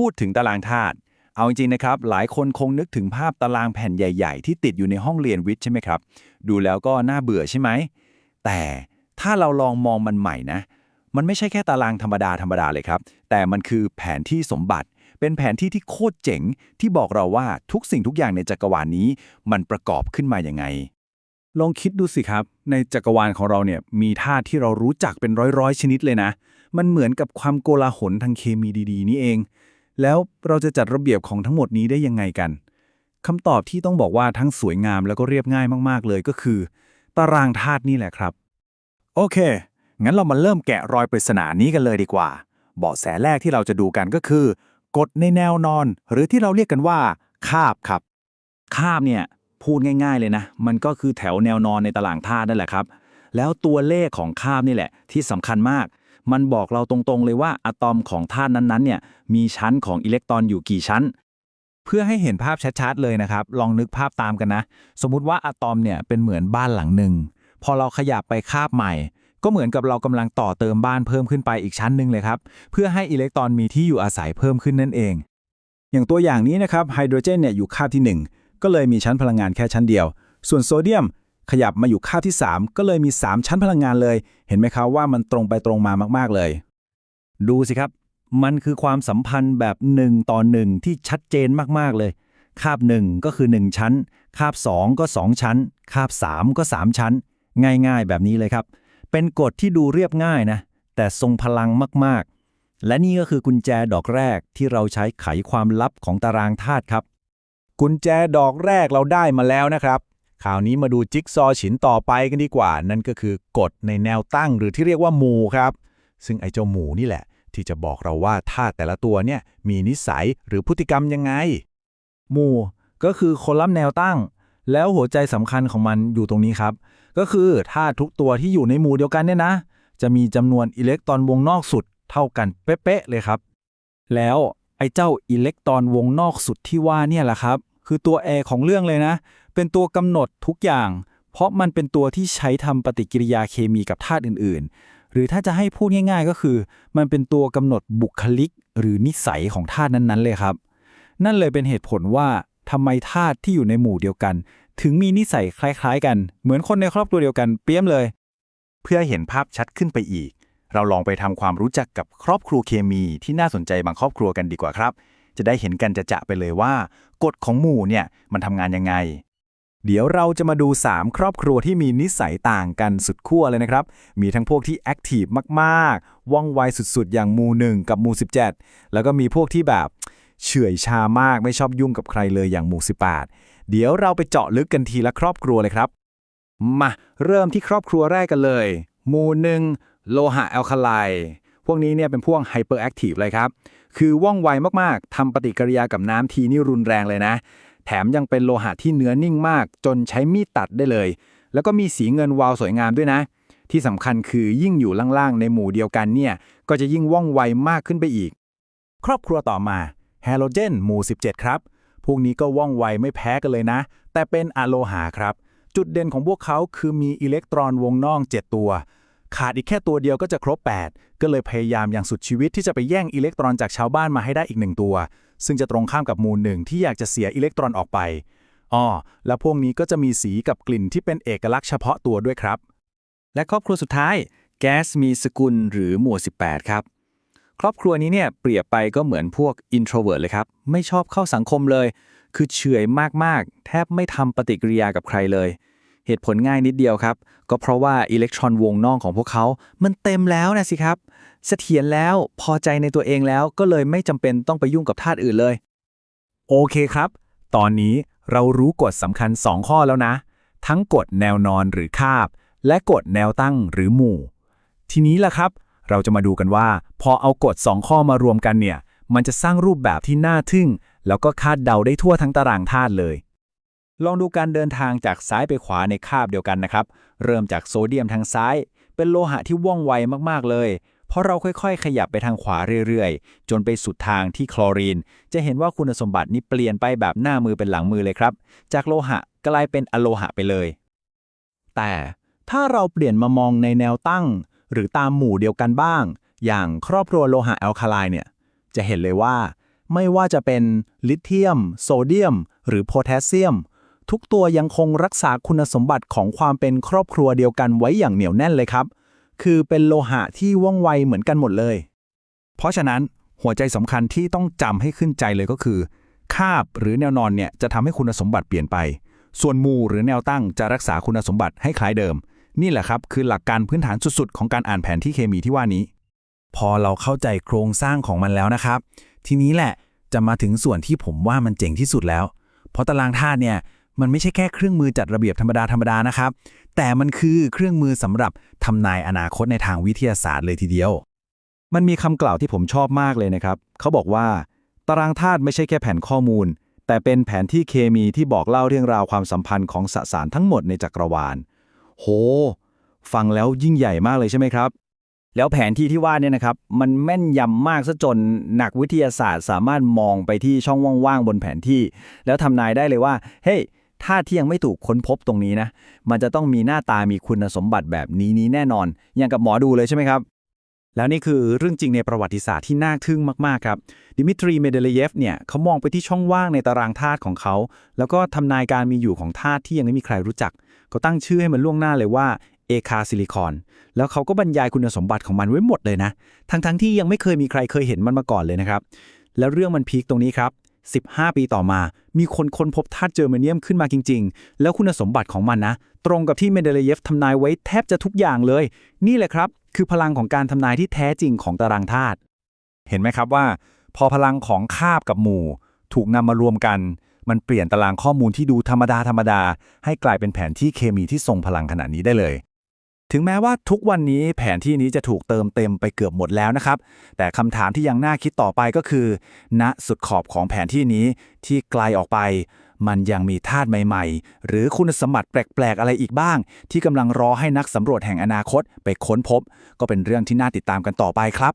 พูดถึงตารางธาตุเอาจริงๆนะครับ หลายคนคงนึกถึงภาพตารางแผ่นใหญ่ๆ ที่ติดอยู่ในห้องเรียนวิทย์ใช่ไหมครับ ดูแล้วก็น่าเบื่อใช่ไหม แต่ถ้าเราลองมองมันใหม่นะ มันไม่ใช่แค่ตารางธรรมดาธรรมดาเลยครับ แต่มันคือแผนที่สมบัติ เป็นแผนที่ที่โคตรเจ๋ง ที่บอกเราว่าทุกสิ่งทุกอย่างในจักรวาลนี้ มันประกอบขึ้นมาอย่างไง ลองคิดดูสิครับ ในจักรวาลของเราเนี่ยมีธาตุที่เรารู้จักเป็นร้อยๆชนิดเลยนะ มันเหมือนกับความโกลาหลทางเคมีดี ๆ นี่เอง แล้วเราจะจัดระเบียบของทั้งหมดนี้ได้ยังไงกันคำตอบที่ต้องบอกว่าทั้งสวยงามแล้วก็เรียบง่ายมากๆเลยก็คือ ตารางธาตุนี่แหละครับ โอเค งั้นเรามาเริ่มแกะรอยปริศนานี้กันเลยดีกว่า เบาะแสแรกที่เราจะดูกันก็คือกฎในแนวนอน หรือที่เราเรียกกันว่า คาบครับ คาบเนี่ยพูดง่าย ๆเลยนะ มันก็คือแถวแนวนอนในตารางธาตุนั่นแหละครับ แล้วตัวเลขของคาบนี่แหละ ที่สำคัญมาก มันบอกเราตรงๆเลยว่าอะตอมของธาตุนั้นๆเนี่ยมีชั้นของอิเล็กตรอนอยู่กี่ชั้น เพื่อให้เห็นภาพชัดๆเลยนะครับ ลองนึกภาพตามกันนะ สมมุติว่าอะตอมเนี่ยเป็นเหมือนบ้านหลังหนึ่งพอเราขยับไปคาบใหม่ ก็เหมือนกับเรากำลังต่อเติมบ้านเพิ่มขึ้นไปอีกชั้นหนึ่งเลยครับ เพื่อให้อิเล็กตรอนมีที่อยู่อาศัยเพิ่มขึ้นนั่นเอง อย่างตัวอย่างนี้นะครับไฮโดรเจนเนี่ยอยู่คาบที่ 1 ก็เลยมีชั้นพลังงานแค่ชั้นเดียว ส่วนโซเดียม ขยับมาอยู่คาบที่ 3 ก็เลยมี 3 ชั้นพลังงานเลย เห็นไหมครับว่ามันตรงไปตรงมามาก ๆ เลย ดูสิครับ มันคือความสัมพันธ์แบบ 1 ต่อ 1 ที่ชัดเจนมากๆเลย คาบ 1 ก็คือ 1 ชั้น คาบ 2 ก็ 2 ชั้น คาบ 3 ก็ 3 ชั้น ง่ายๆ แบบนี้เลยครับ เป็นกฎที่ดูเรียบง่ายนะ แต่ทรงพลังมากๆ และนี่ก็คือกุญแจดอกแรกที่เราใช้ไขความลับของตารางธาตุครับ กุญแจดอกแรกเราได้มาแล้วนะครับ คราวนี้มาดูจิ๊กซอว์ฉินต่อไปกันดีกว่า นั่นก็คือกฎในแนวตั้งหรือที่เรียกว่าหมู่ครับ ซึ่งไอ้เจ้าหมู่นี่แหละ ที่จะบอกเราว่าธาตุแต่ละตัวเนี่ยมีนิสัยหรือพฤติกรรมยังไง หมู่ก็คือคอลัมน์แนวตั้ง แล้วหัวใจสำคัญของมันอยู่ตรงนี้ครับ ก็คือธาตุทุกตัวที่อยู่ในหมู่เดียวกันเนี่ยนะ จะมีจำนวนอิเล็กตรอนวงนอกสุดเท่ากันเป๊ะๆเลยครับ แล้วไอ้เจ้าอิเล็กตรอนวงนอกสุดที่ว่าเนี่ยแหละครับ คือตัวแอร์ของเรื่องเลยนะ เป็นตัวกำหนดทุกอย่าง เพราะมันเป็นตัวที่ใช้ทำปฏิกิริยาเคมีกับธาตุอื่น ๆ หรือถ้าจะให้พูดง่าย ๆ ก็คือ มันเป็นตัวกำหนดบุคลิก หรือนิสัยของธาตุนั้น ๆ เลยครับ นั่นเลยเป็นเหตุผลว่าทำไมธาตุที่อยู่ในหมู่เดียวกัน ถึงมีนิสัยคล้าย ๆ กัน เหมือนคนในครอบครัวเดียวกันเปี้ยมเลย เพื่อเห็นภาพชัดขึ้นไปอีก เราลองไปทำความรู้จักกับครอบครัวเคมีที่น่าสนใจบางครอบครัวกันดีกว่าครับ จะได้เห็นกันจะจะไปเลยว่ากฎของหมู่เนี่ยมันทำงานยังไง เดี๋ยวเราจะมาดู 3 ครอบครัวที่มีนิสัยต่างกันสุดขั้วเลยนะครับ มีทั้งพวกที่แอคทีฟมากๆ ว่องไวสุดๆ อย่างหมู่1กับหมู่17 แล้วก็มีพวกที่แบบเฉื่อยชามากไม่ชอบยุ่งกับใครเลยอย่างหมู่18 เดี๋ยวเราไปเจาะลึกกันทีละครอบครัวเลยครับ มาเริ่มที่ครอบครัวแรกกันเลยหมู่หนึ่งโลหะแอลคาไลพวกนี้เนี่ยเป็นพวกไฮเปอร์แอคทีฟเลยครับ คือว่องไวมากๆทำปฏิกิริยากับน้ำทีนี่รุนแรงเลยนะ ถมยังเป็นโลหะที่เนื้อนิ่งมาก จนใช้มีดตัดได้เลย แล้วก็มีสีเงินวาวสวยงามด้วยนะ ที่สำคัญคือยิ่งอยู่ล่างๆ ในหมู่เดียวกันเนี่ย ก็จะยิ่งว่องไวมากขึ้นไปอีก ครอบครัวต่อมาแฮโลเจนหมู่ 17 ครับ พวกนี้ก็ว่องไวไม่แพ้กันเลยนะ แต่เป็นอะโลหะครับ จุดเด่นของพวกเขาคือมีอิเล็กตรอนวงนอก 7 ตัว ขาดอีกแค่ตัวเดียวก็จะครบ 8 ก็เลยพยายามอย่างสุดชีวิตที่จะไปแย่งอิเล็กตรอนจากชาวบ้านมาให้ได้อีกหนึ่งตัว ซึ่งจะตรงข้ามกับมู่หนึ่งที่อยากจะเสียอิเล็กตรอนออกไปอ้อและพวกนี้ก็จะมีสีกับกลิ่นที่เป็นเอกลักษณ์เฉพาะตัวด้วยครับ และครอบครัวสุดท้าย แก๊สมีสกุลหรือหมู่18 ครับ ครอบครัวนี้เนี่ยเปรียบไปก็เหมือนพวก introvert เลยครับ ไม่ชอบเข้าสังคมเลย คือเฉยมากๆ แทบไม่ทำปฏิกิริยากับใครเลย เหตุผลง่ายนิดเดียวครับ ก็เพราะว่าอิเล็กตรอนวงนอกของพวกเขา มันเต็มแล้วนะสิครับ เสถียรแล้วพอใจในตัวเองแล้วก็เลยไม่จำเป็นต้องไปยุ่งกับธาตุอื่นเลย โอเคครับ ตอนนี้เรารู้กฎสำคัญ 2 ข้อแล้วนะ ทั้งกฎแนวนอนหรือคาบ และกฎแนวตั้งหรือหมู่ ทีนี้ล่ะครับ เราจะมาดูกันว่า พอเอากฎ 2 ข้อมารวมกันเนี่ย มันจะสร้างรูปแบบที่น่าทึ่ง แล้วก็คาดเดาได้ทั่วทั้งตารางธาตุเลย ลองดูการเดินทางจากซ้ายไปขวาในคาบเดียวกันนะครับ เริ่มจากโซเดียมทางซ้าย เป็นโลหะที่ว่องไวมากๆเลย เพราะเราค่อยๆ ขยับไปทางขวาเรื่อยๆ จนไปสุดทางที่คลอรีน จะเห็นว่าคุณสมบัตินี้เปลี่ยนไปแบบหน้ามือเป็นหลังมือเลยครับ จากโลหะกลายเป็นอะโลหะไปเลย แต่ถ้าเราเปลี่ยนมามองในแนวตั้ง หรือตามหมู่เดียวกันบ้าง อย่างครอบครัวโลหะแอลคาไลน์เนี่ย จะเห็นเลยว่า ไม่ว่าจะเป็นลิเธียม โซเดียม หรือโพแทสเซียม ทุกตัวยังคงรักษาคุณสมบัติของความเป็นครอบครัวเดียวกันไว้อย่างเหนียวแน่นเลยครับ คือเป็นโลหะที่ว่องไวเหมือนกันหมดเลย เพราะฉะนั้นหัวใจสำคัญที่ต้องจำให้ขึ้นใจเลยก็คือ คาบหรือแนวนอนเนี่ยจะทำให้คุณสมบัติเปลี่ยนไป ส่วนมูหรือแนวตั้งจะรักษาคุณสมบัติให้คล้ายเดิม นี่แหละครับคือหลักการพื้นฐานสุดๆ ของการอ่านแผนที่เคมีที่ว่านี้ พอเราเข้าใจโครงสร้างของมันแล้วนะครับ ทีนี้แหละจะมาถึงส่วนที่ผมว่ามันเจ๋งที่สุดแล้ว เพราะตารางธาตุเนี่ย มันไม่ใช่แค่เครื่องมือจัดระเบียบธรรมดาธรรมดานะครับ แต่มันคือเครื่องมือสำหรับทำนายอนาคตในทางวิทยาศาสตร์เลยทีเดียว มันมีคำกล่าวที่ผมชอบมากเลยนะครับ เขาบอกว่า ตารางธาตุไม่ใช่แค่แผ่นข้อมูล แต่เป็นแผนที่เคมีที่บอกเล่าเรื่องราวความสัมพันธ์ของสสารทั้งหมดในจักรวาล โห ฟังแล้วยิ่งใหญ่มากเลยใช่ไหมครับแล้วแผนที่ที่ว่าเนี่ยนะครับ มันแม่นยำมากซะจนนักวิทยาศาสตร์สามารถมองไปที่ช่องว่างๆบนแผนที่ แล้วทำนายได้เลยว่า เฮ้ย ธาตุที่ยังไม่ถูกค้นพบตรงนี้นะ มันจะต้องมีหน้าตามีคุณสมบัติแบบนี้นี้แน่นอน อย่างกับหมอดูเลยใช่ไหมครับ แล้วนี่คือเรื่องจริงในประวัติศาสตร์ที่น่าทึ่งมาก ๆ ครับ ดิมิทรีเมเดเลเยฟเนี่ยเขามองไปที่ช่องว่างในตารางธาตุของเขา แล้วก็ทำนายการมีอยู่ของธาตุที่ยังไม่มีใครรู้จักเขาตั้งชื่อให้มันล่วงหน้าเลยว่าเอคาซิลิคอน แล้วเขาก็บรรยายคุณสมบัติของมันไว้หมดเลยนะ ทั้งๆที่ยังไม่เคยมีใครเคยเห็นมันมาก่อนเลยนะครับ แล้วเรื่องมันพีคตรงนี้ครับ 15 ปีต่อมา มีคนค้นพบธาตุเจอร์มเนียมขึ้นมาจริง ๆ แล้วคุณสมบัติของมันนะ ตรงกับที่เมเดเลเยฟทำนายไว้แทบจะทุกอย่างเลย นี่แหละครับ คือพลังของการทำนายที่แท้จริงของตารางธาตุเห็นไหมครับว่า พอพลังของคาบกับหมู่ ถูกนำมารวมกัน มันเปลี่ยนตารางข้อมูลที่ดูธรรมดาธรรมดาให้กลายเป็นแผนที่เคมีที่ทรงพลังขนาดนี้ได้เลย ถึงแม้ว่าทุกวันนี้แผนที่นี้จะถูกเติมเต็มไปเกือบหมดแล้วนะครับ แต่คำถามที่ยังน่าคิดต่อไปก็คือ ณสุดขอบของแผนที่นี้ที่ไกลออกไป มันยังมีธาตุใหม่ ๆ หรือคุณสมบัติแปลก ๆ อะไรอีกบ้าง ที่กำลังรอให้นักสำรวจแห่งอนาคตไปค้นพบ ก็เป็นเรื่องที่น่าติดตามกันต่อไปครับ